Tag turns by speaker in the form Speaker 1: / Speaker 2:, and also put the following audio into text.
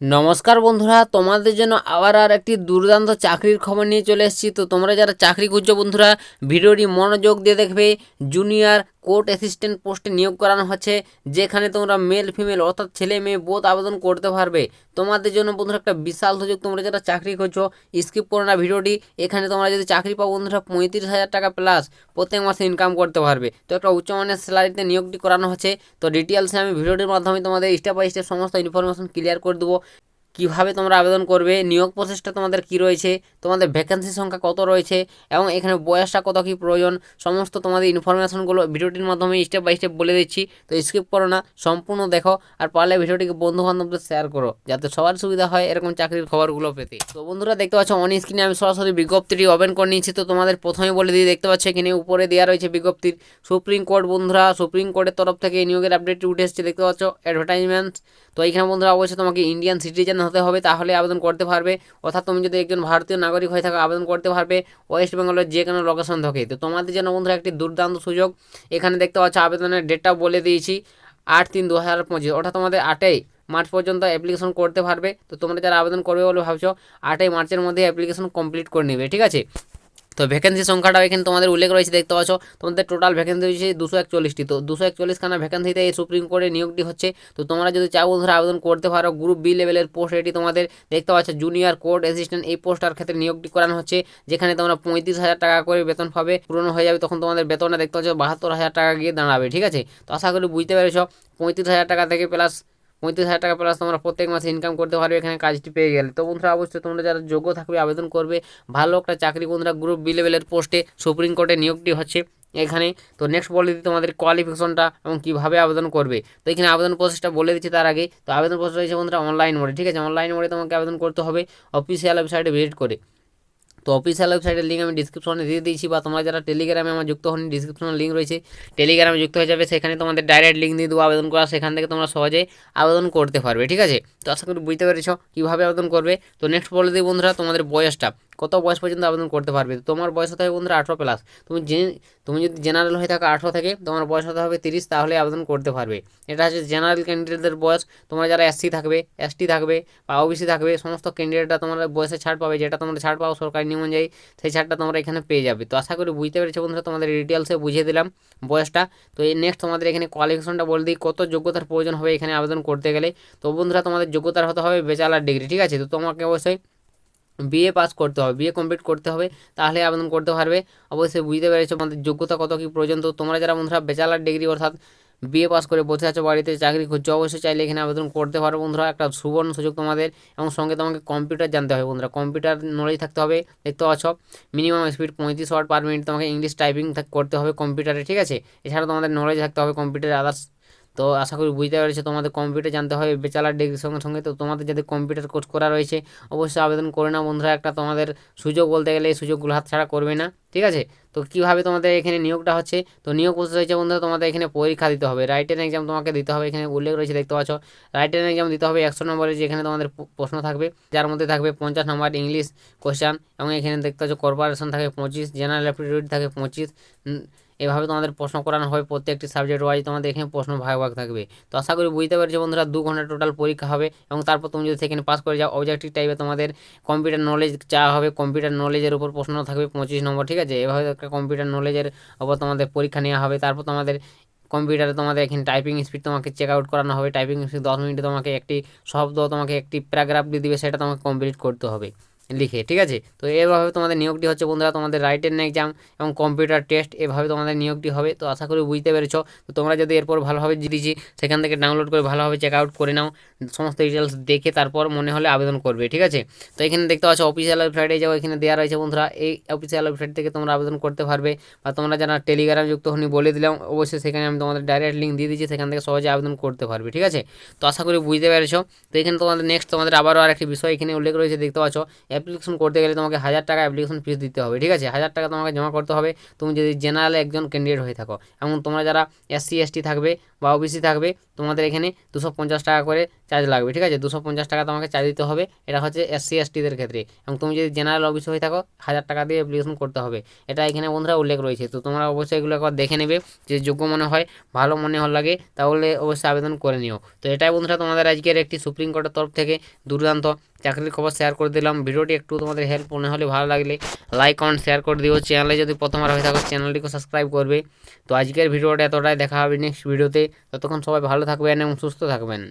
Speaker 1: নমস্কার বন্ধুরা, তোমাদের জন্য আবার আর একটি দুর্দান্ত চাকরির খবর নিয়ে চলে এসেছি। তো তোমরা যারা চাকরি খুঁজছো বন্ধুরা, ভিডিওটি মনোযোগ দিয়ে দেখবে। জুনিয়র কোর্ট অ্যাসিস্ট্যান্ট পোস্টে নিয়োগ করানো হচ্ছে, যেখানে তোমরা মেল ফিমেল অর্থাৎ ছেলে মেয়ে বোধ আবেদন করতে পারবে। তোমাদের জন্য বন্ধুরা একটা বিশাল সুযোগ, তোমরা যারা চাকরি করছ স্কিপ করো না ভিডিওটি। এখানে তোমরা যদি চাকরি পাও বন্ধুরা, পঁয়ত্রিশ হাজার টাকা প্লাস প্রত্যেক মাসে ইনকাম করতে পারবে। তো একটা উচ্চমানের স্যালারিতে নিয়োগটি করানো হচ্ছে। তো ডিটেলসে আমি ভিডিওটির মাধ্যমে তোমাদের স্টেপ বাই স্টেপ সমস্ত ইনফরমেশন ক্লিয়ার করে দেবো। কীভাবে তোমরা আবেদন করবে, নিয়োগ প্রসেসটা তোমাদের কি রয়েছে, তোমাদের ভ্যাকেন্সি সংখ্যা কত রয়েছে, এবং এখানে বয়সটা কত কী প্রয়োজন, সমস্ত তোমাদের ইনফরমেশনগুলো ভিডিওটির মাধ্যমে স্টেপ বাই স্টেপ বলে দিচ্ছি। তো স্কিপ করো না, সম্পূর্ণ দেখো, আর পারলে ভিডিওটিকে বন্ধু বান্ধবদের শেয়ার করো, যাতে সবার সুবিধা হয় এরকম চাকরির খবরগুলো পেতে। তো বন্ধুরা দেখতে পাচ্ছ অন স্ক্রিনে আমি সরাসরি বিজ্ঞপ্তিটি ওপেন করে নিয়েছি, তো তোমাদের প্রথমে বলে দিয়ে দেখতে পাচ্ছ এখানে উপরে দেওয়া রয়েছে বিজ্ঞপ্তির। সুপ্রিম কোর্ট বন্ধুরা, সুপ্রিম কোর্টের তরফ থেকে নিয়োগের আপডেটটি উঠে এসেছে, দেখতে পাচ্ছ অ্যাডভার্টাইজমেন্ট তো এইখানে বন্ধুরা অবশ্যই তোমাকে ইন্ডিয়ান সিটিজেন হতে হবে, তাহলে আবেদন করতে পারবে। অর্থাৎ তুমি যদি একজন ভারতীয় নাগরিক হয়ে থাকো, আবেদন করতে পারবে ওয়েস্ট বেঙ্গলের যে কোনো লোকেশন থেকে। তো তোমাদের জন্য বন্ধুরা একটি দুর্দান্ত সুযোগ। এখানে দেখতে পাচ্ছ আবেদনের ডেটটা বলে দিয়েছি, আট তিন দু হাজার পঁচিশ। অর্থাৎ তোমাদের আটই মার্চ পর্যন্ত অ্যাপ্লিকেশন করতে পারবে। তো তোমরা যারা আবেদন করবে বলে ভাবছ, আটই মার্চের মধ্যে অ্যাপ্লিকেশন কমপ্লিট করে নেবে, ঠিক আছে? তো ভ্যাকেন্সি সংখ্যাটাও এখানে তোমাদের উল্লেখ রয়েছে, দেখতে পাচ্ছ। তোমাদের টোটাল ভ্যাকেন্সি রয়েছে দুশো একচল্লিশটি। তো দুশো একচল্লিশখানা ভ্যাকেন্সিতে এই সুপ্রিম কোর্টে নিয়োগটি হচ্ছে। তো তোমরা যদি চাও বন্ধুরা আবেদন করতে পারো গ্রুপ বি লেভেলের পোস্ট এটি তোমাদের দেখতে পাচ্ছ জুনিয়র কোর্ট অ্যাসিস্ট্যান্ট এই পোস্টার ক্ষেত্রে নিয়োগটি করানো হচ্ছে, যেখানে তোমরা পঁয়ত্রিশ হাজার টাকা করে বেতন পাবে, পূরণ হয়ে যাবে তখন তোমাদের বেতনটা দেখতে পাচ্ছ বাহাত্তর হাজার টাকা গিয়ে দাঁড়াবে, ঠিক আছে? তো আশা করি বুঝতে পেরেছ, পঁয়ত্রিশ হাজার টাকা থেকে প্লাস পঁয়ত্রিশ হাজার টাকা প্লাস তোমরা প্রত্যেক মাসে ইনকাম করতে পারবে, এখানে কাজটি পেয়ে গেলে। তো বন্ধুরা, অবশ্যই তোমরা যারা যোগ্য থাকবে, আবেদন করবে, ভালো একটা চাকরি বন্ধুরা গ্রুপ বি লেভেলের পোস্টে সুপ্রিম কোর্টে নিয়োগটি হচ্ছে এখানে। তো নেক্সট বলে দিই তোমাদের কোয়ালিফিকেশনটা এবং কীভাবে আবেদন করবে। তো এখানে আবেদন প্রসেসটা বলে দিচ্ছি তার আগে। তো আবেদন প্রসেস রয়েছে বন্ধুরা অনলাইন মোডে ঠিক আছে? অনলাইন মোডে তোমাকে আবেদন করতে হবে অফিসিয়াল ওয়েবসাইটে ভিজিট করে। তো অফিসিয়াল ওয়েবসাইটের লিঙ্ক আমি ডিসক্রিপশনে দিয়ে দিয়েছি বা তোমরা যারা টেলিগ্রামে আমার যুক্ত হন ডিসক্রিপশনে লিঙ্ক রয়েছে। টেলিগ্রামে যুক্ত হয়ে যাবে, সেখানে তোমাদের ডাইরেক্ট লিঙ্ক দিয়ে দেবো আবেদন করা সেখান থেকে তোমরা সহজে আবেদন করতে পারবে, ঠিক আছে? তো আশা করি বুঝতে পেরেছ কীভাবে আবেদন করবে। তো নেক্সট বলে দিই বন্ধুরা, তোমাদের বয়সটা। কত বয়স পর্যন্ত আবেদন করতে পারবে? তোমার বয়স হতে হবে বন্ধুরা আঠেরো প্লাস তুমি যে তুমি যদি জেনারেল হয়ে থাকো আঠেরো থেকে, তোমার বয়স হতে হবে তিরিশ, তাহলে আবেদন করতে পারবে। এটা হচ্ছে জেনারেল ক্যান্ডিডেটদের বয়স। তোমরা যারা এসসি থাকবে এসটি থাকবে বা ওবিসি থাকবে, সমস্ত ক্যান্ডিডেটরা তোমরা বয়সে ছাড় পাবে, যেটা তোমরা ছাড় পাও সরকারি নিয়ম অনুযায়ী, সেই ছাড়টা তোমরা এখানে পেয়ে যাবে। তো আশা করি বুঝতে পেরেছ বন্ধুরা, তোমাদের ডিটেলসে বুঝিয়ে দিলাম বয়সটা। তো এই নেক্সট তোমাদের এখানে কোয়ালিফিকেশনটা বলে দিই, কত যোগ্যতার প্রয়োজন হবে এখানে আবেদন করতে গেলে। তো বন্ধুরা, তোমাদের যোগ্যতার হতে হবে বেচালার ডিগ্রি ঠিক আছে? তো তোমাকে অবশ্যই বিএ পাস করতে হবে বিএ কমপ্লিট করতে হবে, তাহলে আবেদন করতে পারবে। অবশ্যই বুঝতে পেরেছ আমাদের যোগ্যতা কত কী তো তোমরা যারা বন্ধুরা ব্যাচেলার ডিগ্রি অর্থাৎ বিএ পাস করে বসে আছো বাড়িতে, চাকরি খুঁজছো, অবশ্যই চাইলে এখানে আবেদন করতে পারো বন্ধুরা। একটা সুবর্ণ সুযোগ তোমাদের এবং সঙ্গে তোমাকে কম্পিউটার জানতে হবে বন্ধুরা। কম্পিউটার নলেজ থাকতে হবে, দেখতে পাচ্ছ? মিনিমাম স্পিড পঁয়ত্রিশ ওয়াট পার মিনিট তোমাকে ইংলিশ টাইপিং করতে হবে কম্পিউটারে ঠিক আছে? এছাড়া তোমাদের নলেজ থাকতে হবে কম্পিউটারে আদার্স তো আশা করি বুঝতে পেরেছ, তোমাদের কম্পিউটার জানতে হবে, বেচালার ডিগ্রির সঙ্গে সঙ্গে। তো তোমাদের যাদের কম্পিউটার কোর্স করা রয়েছে, অবশ্যই আবেদন করে না বন্ধুরা, একটা তোমাদের সুযোগ বলতে গেলে এই সুযোগগুলো হাতছাড়া করবে না, ঠিক আছে? তো কীভাবে তোমাদের এখানে নিয়োগটা হচ্ছে? তো নিয়োগ প্রসেস রয়েছে বন্ধুরা, তোমাদের এখানে পরীক্ষা দিতে হবে। রাইটেন এক্সাম তোমাকে দিতে হবে, এখানে উল্লেখ রয়েছে, দেখতে পাচ্ছ। রাইটেন এক্সাম দিতে হবে একশো নম্বরে যেখানে তোমাদের প্রশ্ন থাকবে, যার মধ্যে থাকবে পঞ্চাশ নম্বর ইংলিশ কোশ্চান এবং এখানে দেখতে পাচ্ছ কর্পোরেশন থাকে পঁচিশ জেনারেল অ্যাপটিটিউড থাকে পঁচিশ এভাবে তোমাদের প্রশ্ন করানো হয় প্রত্যেকটি সাবজেক্ট ওয়াইজ তোমাদের এখানে প্রশ্ন ভাগ ভাগ থাকবে। তো আশা করি বুঝতে পারছ বন্ধুরা, দু ঘণ্টা টোটাল পরীক্ষা হবে এবং তারপর তুমি যদি সেখানে পাস করে যাও অবজেক্টিভ টাইপে তোমাদের কম্পিউটার নলেজ চাওয়া হবে কম্পিউটার নলেজের উপর প্রশ্ন থাকবে পঁচিশ নম্বর, ঠিক আছে? এভাবে একটা কম্পিউটার নলেজের ওপর তোমাদের পরীক্ষা নেওয়া হবে। তারপর তোমাদের কম্পিউটারে তোমাদের এখানে টাইপিং স্পিড তোমাকে চেক আউট করানো হবে। টাইপিং স্পিড দশ মিনিটে তোমাকে একটি শব্দ, তোমাকে একটি প্যারাগ্রাফ দিয়ে দিবে, সেটা তোমাকে কমপ্লিট করতে হবে। লিখে, ঠিক আছে? তো এভাবে তোমাদের নিয়োগটি হচ্ছে বন্ধুরা, তোমাদের রাইটেন এক্সাম এবং কম্পিউটার টেস্ট এভাবে তোমাদের নিয়োগটি হবে। তো আশা করি বুঝতে পেরেছ। তো তোমরা যদি এরপর ভালোভাবে দিয়েছি সেখান থেকে ডাউনলোড করে ভালোভাবে চেক আউট করে নাও, সমস্ত ডিটেলস দেখে তারপর মনে হলে আবেদন করবে, ঠিক আছে? তো এখানে দেখতে পাচ্ছ অফিসিয়াল ওয়েবসাইটে যাও এখানে দেওয়া রয়েছে বন্ধুরা। এই অফিসিয়াল ওয়েবসাইট থেকে তোমরা আবেদন করতে পারবে বা তোমরা যারা টেলিগ্রাম যুক্ত হনি বলে দিলাম, অবশ্যই সেখানে আমি তোমাদের ডাইরেক্ট লিঙ্ক দিয়ে দিচ্ছি, সেখান থেকে সহজে আবেদন করতে পারবে, ঠিক আছে? তো আশা করি বুঝতে পেরেছ। তো এখানে তোমাদের নেক্সট তোমাদের আবারও আর একটি বিষয় এখানে উল্লেখ রয়েছে, দেখতে পাচ্ছ অ্যাপ্লিকেশন করতে গেলে তোমাকে হাজার টাকা অ্যাপ্লিকেশন ফিস দিতে হবে, ঠিক আছে? হাজার টাকা তোমাকে জমা করতে হবে। তুমি যদি জেনারেলে একজন ক্যান্ডিডেট হয়ে থাকো, এবং তোমরা যারা এসসি এসটি থাকবে বা ওবিসি থাকবে, তোমাদের এখানে দুশো পঞ্চাশ টাকা করে চার্জ লাগবে, ঠিক আছে? দুশো পঞ্চাশ টাকা তোমাকে চার্জ দিতে হবে, এটা হচ্ছে এসসি এসটিদের ক্ষেত্রে। এবং তুমি যদি জেনারেল ওবিসি হয়ে থাকো, হাজার টাকা দিয়ে অ্যাপ্লিকেশন করতে হবে। এটা এখানে বন্ধুরা উল্লেখ রয়েছে। তো তোমরা অবশ্যই এগুলো একবার দেখে নেবে, যে যোগ্য মনে হয়, ভালো মনে হল লাগে, তাহলে অবশ্যই আবেদন করে নিও। তো এটাই বন্ধুরা তোমাদের আজকের একটি সুপ্রিম কোর্টের তরফ থেকে দুর্দান্ত চাকরির খবর শেয়ার করে দিলাম। ভিডিওটি একটু তোমাদের হেল্প মনে হলে ভালো লাগলে লাইক কমেন্ট শেয়ার করে দিও। চ্যানেলে যদি প্রথমবার হয়ে থাকো চ্যানেলটিকে সাবস্ক্রাইব করবে। তো আজকের ভিডিওটা এতটাই, দেখা হবে নেক্সট ভিডিওতে ততক্ষণ সবাই ভালো থাকবেন এবং সুস্থ থাকবেন।